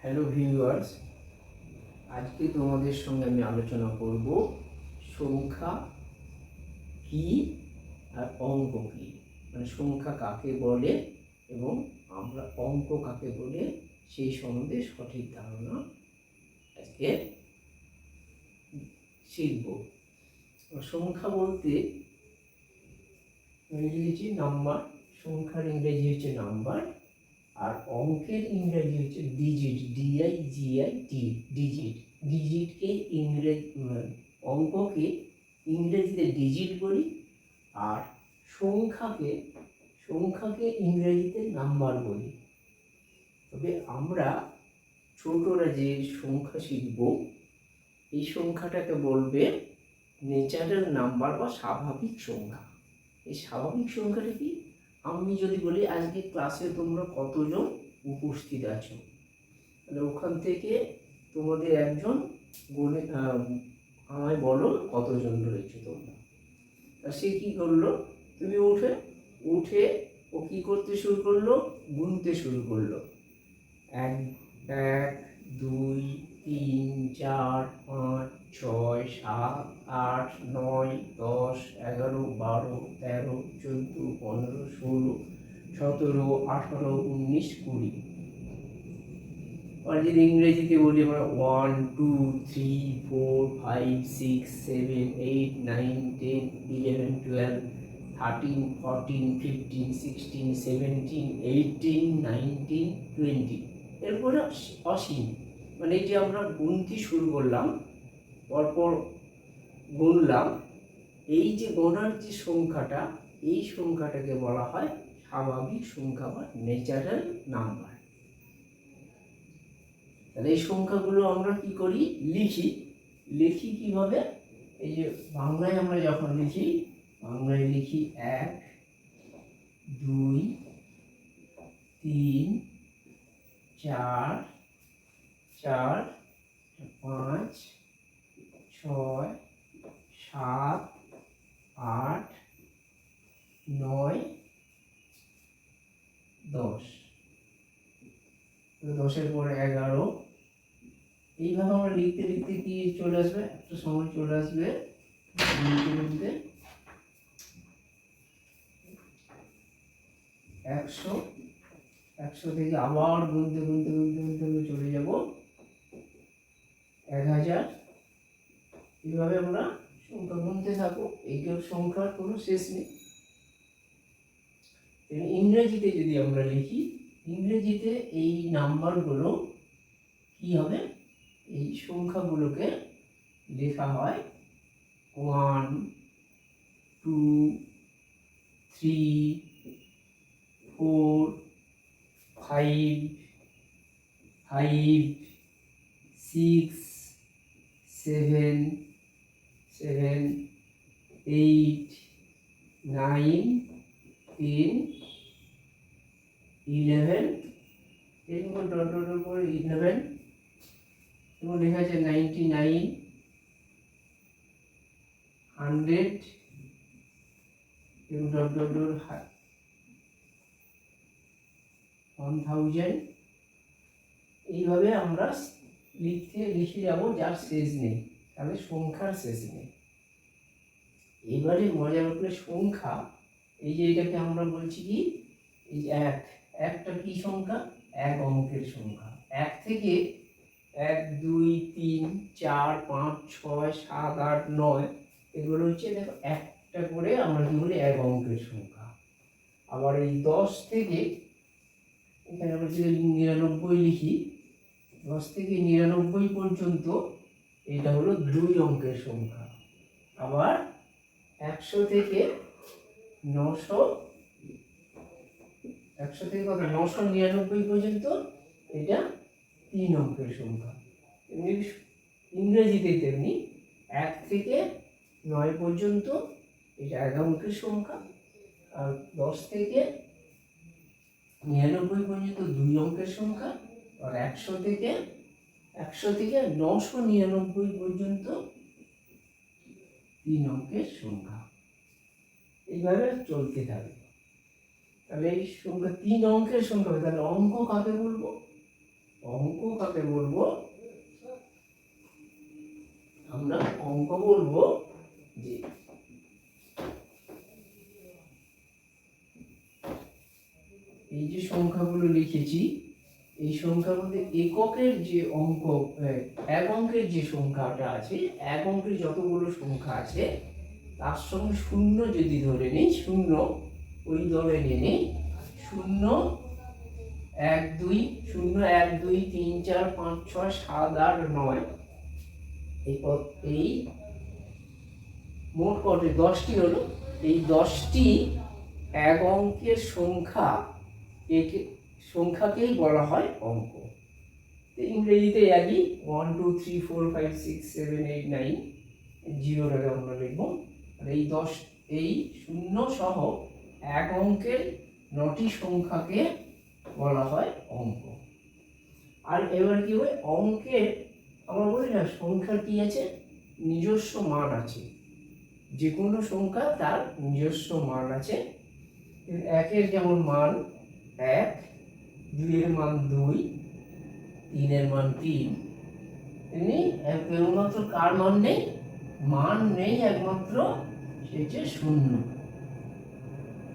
Hello viewers আজকে তোমাদের সঙ্গে আমি আলোচনা করব সংখ্যা কি আর অঙ্ক কি? মানে সংখ্যা কাকে বলে এবং আমরা অঙ্ক কাকে বলে সেই সম্বন্ধে সঠিক ধারণা আজকে শিখব। সংখ্যা বলতে ইংরেজি নাম্বার, সংখ্যার ইংরেজি হচ্ছে নাম্বার। আর অঙ্কের ইংরেজি হচ্ছে digit D I G I T digit ডিজিটকে ইংরেজ অঙ্ককে ইংরেজিতে ডিজিট বলি আর সংখ্যাকে সংখ্যাকে ইংরেজিতে নাম্বার বলি তবে আমরা ছোটরা যে সংখ্যা শিখব, এই সংখ্যাটাকে বলবে নেচারাল নাম্বার বা স্বাভাবিক সংখ্যা। এই স্বাভাবিক সংখ্যাটা কি? আমি যদি বলি, আজকে ক্লাসে তোমরা কতজন উপস্থিত আছো? তাহলে ওখান থেকে তোমাদের একজন গণে আমায় বলো কতজন রয়েছে তোমরা। তা সে কী করল? তুমি উঠে উঠে ও কী করতে শুরু করল? গুনতে শুরু করল। এক এক, দুই তিন, চার, পাঁচ, ছয়, সাত, আট, নয়, দশ, এগারো, বারো, তেরো, চোদ্দ, পনেরো, ষোলো, সতেরো, আঠারো, উনিশ, কুড়ি। আর যদি ইংরেজিতে বলি আমরা one two three four five six seven eight nine ten eleven twelve thirteen fourteen fifteen sixteen seventeen eighteen nineteen twenty এরপরে অসীম। মানে এই যে আমরা গুনতি শুরু করলাম, পরপর গুনলাম, এই যে গোনার যে সংখ্যাটা, এই সংখ্যাটাকে বলা হয় স্বাভাবিক সংখ্যা বা ন্যাচারাল নাম্বার তাহলে এই সংখ্যাগুলো আমরা কি করি? লিখি। লিখি কীভাবে? এই যে বাংলায় আমরা যখন লিখি, বাংলায় লিখি এক, দুই, তিন, চার চার, পাঁচ, ছয়, সাত, আট, নয়, দশ। দশের পরে এগারো। এইভাবে আমরা লিখতে লিখতে কি চলে আসবে? একটা সময় চলে আসবে। লিখতে লিখতে একশো। একশো থেকে আবার গুনতে গুনতে গুনতে গুনতে চলে যাব। এক হাজার। এইভাবে আমরা সংখ্যা গুনতে থাকো এইগুলোর সংখ্যার কোনো শেষ নেই। ইংরেজিতে যদি আমরা লিখি, ইংরেজিতে এই নাম্বারগুলো কি হবে? এই সংখ্যাগুলোকে লেখা হয় one two three four five five six seven seven eight nine ten eleven এরকম ডট ডটের পরে ইলেভেন এবং লেখা আছে নাইনটি নাইন হান্ড্রেড এবং dot dot dot one thousand এইভাবে আমরা লিখতে লিখে যাব, যার শেষ নেই। তাহলে সংখ্যার শেষ নেই। এবারে মজার ব্যাপারে সংখ্যা, এই যে এটাকে আমরা বলছি কি? এই এক। একটা কি সংখ্যা? এক অঙ্কের সংখ্যা। এক থেকে এক, দুই, তিন, চার, পাঁচ, ছয়, সাত, আট, নয়, এগুলো হচ্ছে দেখো একটা করে আমরা কি বলি? এক অঙ্কের সংখ্যা। আবার এই দশ থেকে, এখানে আমরা যদি নিরানব্বই লিখি দশ থেকে নিরানব্বই পর্যন্ত এটা হলো দুই অঙ্কের সংখ্যা। আবার একশো থেকে নশো, একশো থেকে কত? নশো নিরানব্বই পর্যন্ত এটা তিন অঙ্কের সংখ্যা। এমনি ইংরেজিতে তেমনি এক থেকে নয় পর্যন্ত এটা এক অঙ্কের সংখ্যা। আর দশ থেকে নিরানব্বই পর্যন্ত দুই অঙ্কের সংখ্যা। আর একশো থেকে একশো থেকে নশো নিরানব্বই পর্যন্ত তিন অঙ্কের সংখ্যা। এইভাবে চলতে থাকবে। তাহলে এই সংখ্যা তিন অঙ্কের সংখ্যা হবে। তাহলে অঙ্ক কাকে বলব? অঙ্ক কাকে বলব? আমরা অঙ্ক বলব যে এই যে সংখ্যাগুলো লিখেছি এই সংখ্যার মধ্যে এককের যে অঙ্ক এক অঙ্কের যে সংখ্যাটা আছে, এক অঙ্কের যতগুলো সংখ্যা আছে, তার সঙ্গে শূন্য যদি ধরে নিই, শূন্য, ওই ধরে নিয়ে শূন্য, এক, দুই, শূন্য, এক, দুই, তিন, চার, পাঁচ, ছয়, সাত, আট, নয়, এই এই মোট কটি দশটি হলো, এই দশটি এক অঙ্কের সংখ্যা একে সংখ্যাকেই বলা হয় অঙ্ক। ইংরেজিতে একই one two three four five six seven eight nine আগে আমরা লিখব। আর এই দশ, এই শূন্য সহ এক অঙ্কের নটি সংখ্যাকে বলা হয় অঙ্ক। আর এবার কি হয়? অঙ্কের আমরা বলি না, সংখ্যার কি আছে? নিজস্ব মান আছে। যে কোনো সংখ্যা তার নিজস্ব মান আছে। একের যেমন মান এক দুইয়ের মান দুই, তিনের মান তিন। তেমনি কেবলমাত্র কার মান নেই? মান নেই একমাত্র সেটা শূন্য।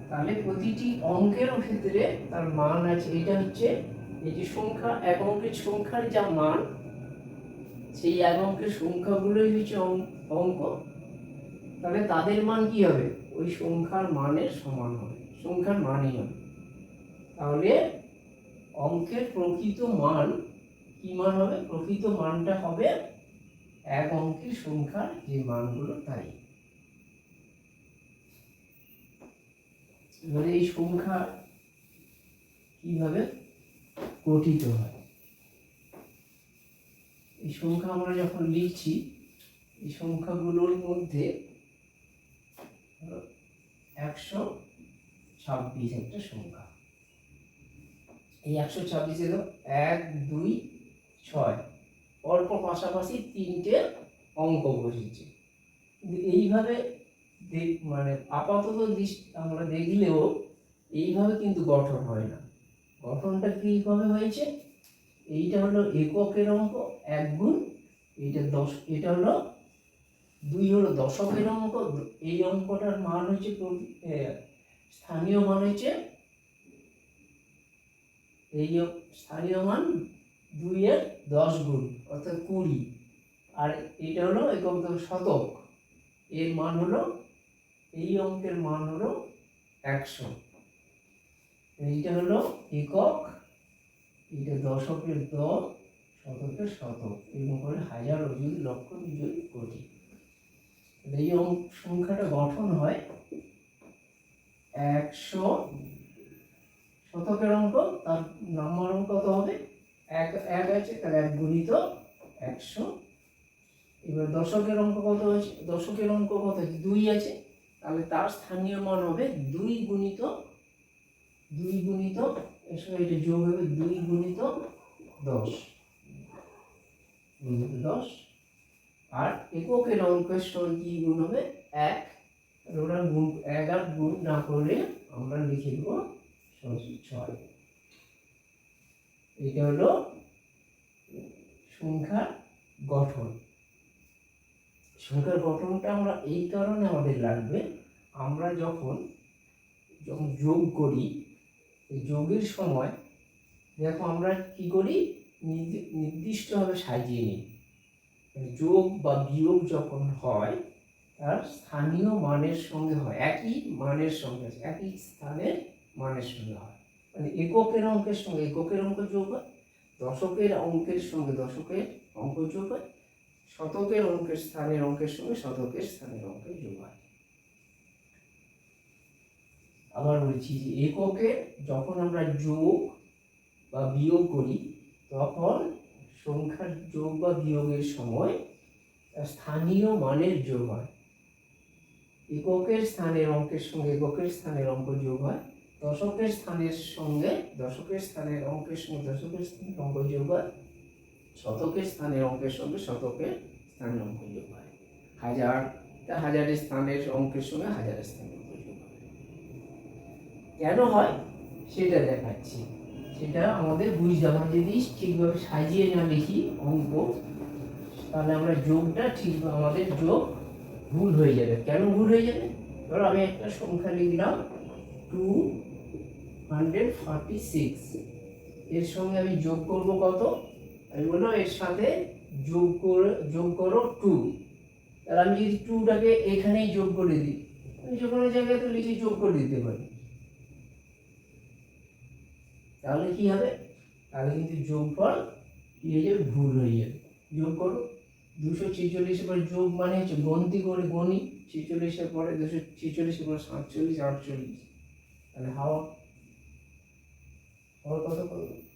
তাহলে প্রতিটি অঙ্কের ক্ষেত্রে তার মান আছে, এটা হচ্ছে যে সংখ্যা, এক অঙ্কের সংখ্যার যা মান, সেই এক অঙ্কের সংখ্যাগুলোই হচ্ছে অঙ্ক। তাহলে তাদের মান কি হবে? ওই সংখ্যার মানের সমান হবে, সংখ্যার মানই হবে। তাহলে অঙ্কের প্রকৃত মান কি মান হবে? প্রকৃত মানটা হবে এক অঙ্কের সংখ্যার যে মানগুলো তাই। এবারে এই সংখ্যা কীভাবে গঠিত হয়? এই সংখ্যা আমরা যখন লিখছি, এই সংখ্যাগুলোর মধ্যে একশো ছাব্বিশ একটা সংখ্যা। এই একশো ছাব্বিশে তো এক, দুই, ছয়। অল্প পাশাপাশি তিনটে অঙ্ক বসেছে। এইভাবে মানে আপাতত দৃষ্টি, আমরা দেখলেও এইভাবে কিন্তু গঠন হয় না। গঠনটা কীভাবে হয়েছে? এইটা হলো এককের অঙ্ক, এক গুণ, এইটা দশ, এটা হলো দুই হলো দশকের অঙ্ক, এই অঙ্কটার মান হচ্ছে স্থানীয় মান হচ্ছে এই স্থানীয় মান দুইয়ের দশ গুণ, অর্থাৎ কুড়ি। আর এটা হলো একক শতক। এর মান হলো, এই অঙ্কের মান হলো একশো। এইটা হলো একক এটা দশকের দ, শতকের শতক। এরকম করে হাজার অযুত লক্ষ বিজয় কোটি। এই অঙ্ক সংখ্যাটা গঠন হয় একশো শতকের অঙ্ক, তার নাম্বার অঙ্ক কত হবে? এক এক আছে, তাহলে এক গুণিত একশো। এবার দশকের অঙ্ক কত আছে? দশকের অঙ্ক কত আছে? দুই আছে। তাহলে তার স্থানীয় মান হবে দুই গুণিত দুই গুণিত, এর সঙ্গে এটা যোগ হবে দুই গুণিত দশ। গুণিত দশ। আর এককের অঙ্কের সঙ্গে কি গুণ হবে? এক। ওরা গুণ, এক আর গুণ না করে আমরা লিখে দেব ছয়। এটা হলো সংখ্যার গঠন। সংখ্যার গঠনটা আমরা এই কারণে আমাদের লাগবে, আমরা যখন যখন যোগ করি যোগের সময় দেখো আমরা কি করি? নির্দি- নির্দিষ্টভাবে সাজিয়ে নিই। মানে যোগ বা বিয়োগ যখন হয়, তার স্থানীয় মানের সঙ্গে হয়। একই মানের সঙ্গে একই স্থানের মানের সঙ্গে হয়। মানে এককের অঙ্কের সঙ্গে, এককের অঙ্ক যোগ হয়, দশকের অঙ্কের সঙ্গে দশকের অঙ্ক যোগ হয়, শতকের অঙ্কের স্থানের অঙ্কের সঙ্গে শতকের স্থানের অঙ্কের যোগ হয়। আবার বলছি যে এককে যখন আমরা যোগ বা বিয়োগ করি, তখন সংখ্যার যোগ বা বিয়োগের সময় স্থানীয় মানের যোগ হয়। এককের স্থানের অঙ্কের সঙ্গে এককের স্থানের অঙ্ক যোগ হয়। দশকের স্থানের সঙ্গে দশকের স্থানের অঙ্কের সঙ্গে দশকের স্থানের অঙ্ক যোগ হয়, শতকের স্থানের অঙ্কের সঙ্গে শতকের স্থানের অঙ্ক যোগ হয়। হাজার, তা হাজারের স্থানের অঙ্কের সঙ্গে হাজারের স্থানের অঙ্ক যোগ হয়। কেন হয়? সেটা দেখাচ্ছি। সেটা আমাদের বুঝতে আমরা যদি ঠিকভাবে সাজিয়ে না লিখি অঙ্ক, তাহলে আমরা যোগটা ঠিক, আমাদের যোগ ভুল হয়ে যাবে। কেন ভুল হয়ে যাবে? ধরো আমি একটা সংখ্যা লিখলাম টু হান্ড্রেড ফর্টি সিক্স এর সঙ্গে আমি যোগ করব কত? আমি বললাম এর সাথে যোগ করে, যোগ করো টু তাহলে আমি যদি টুটাকে এখানেই যোগ করে দিই, আমি যে কোনো জায়গায় তো লিখে যোগ করে দিতে পারি। তাহলে কি হবে? তাহলে কিন্তু যোগফল কি হয়ে যাবে? ভুল হয়ে যাবে। যোগ করো। দুশো ছেচল্লিশের পরে যোগ মানে হচ্ছে গন্তি করে গণি। ছেচল্লিশের পরে দুশো ছেচল্লিশের পরে সাতচল্লিশ, আটচল্লিশ। তাহলে হাওয়া হাওয়া কত করবে